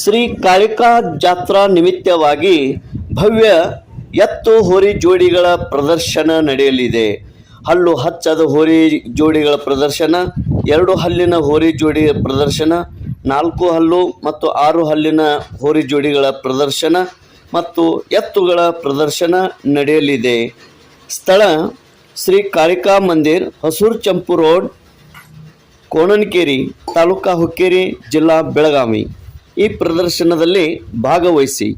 ಶ್ರೀ ಕಾಳಿಕಾ ಜಾತ್ರಾ ನಿಮಿತ್ತವಾಗಿ ಭವ್ಯ ಎತ್ತು ಹೋರಿ ಜೋಡಿಗಳ ಪ್ರದರ್ಶನ ನಡೆಯಲಿದೆ. ಹಲ್ಲು ಹಚ್ಚದ ಹೋರಿ ಜೋಡಿಗಳ ಪ್ರದರ್ಶನ, ಎರಡು ಹಲ್ಲಿನ ಹೋರಿ ಜೋಡಿ ಪ್ರದರ್ಶನ, ನಾಲ್ಕು ಹಲ್ಲು ಮತ್ತು ಆರು ಹಲ್ಲಿನ ಹೋರಿ ಜೋಡಿಗಳ ಪ್ರದರ್ಶನ ಮತ್ತು ಎತ್ತುಗಳ ಪ್ರದರ್ಶನ ನಡೆಯಲಿದೆ. ಸ್ಥಳ ಶ್ರೀ ಕಾಳಿಕಾ ಮಂದಿರ್, ಹಸೂರ್ ಚಂಪು ರೋಡ್ ಕೋಣನಕೇರಿ ತಾಲೂಕಾ ಹುಕ್ಕೇರಿ ಜಿಲ್ಲಾ ಬೆಳಗಾವಿ ಈ ಪ್ರದರ್ಶನದಲ್ಲಿ ಭಾಗವಹಿಸಿ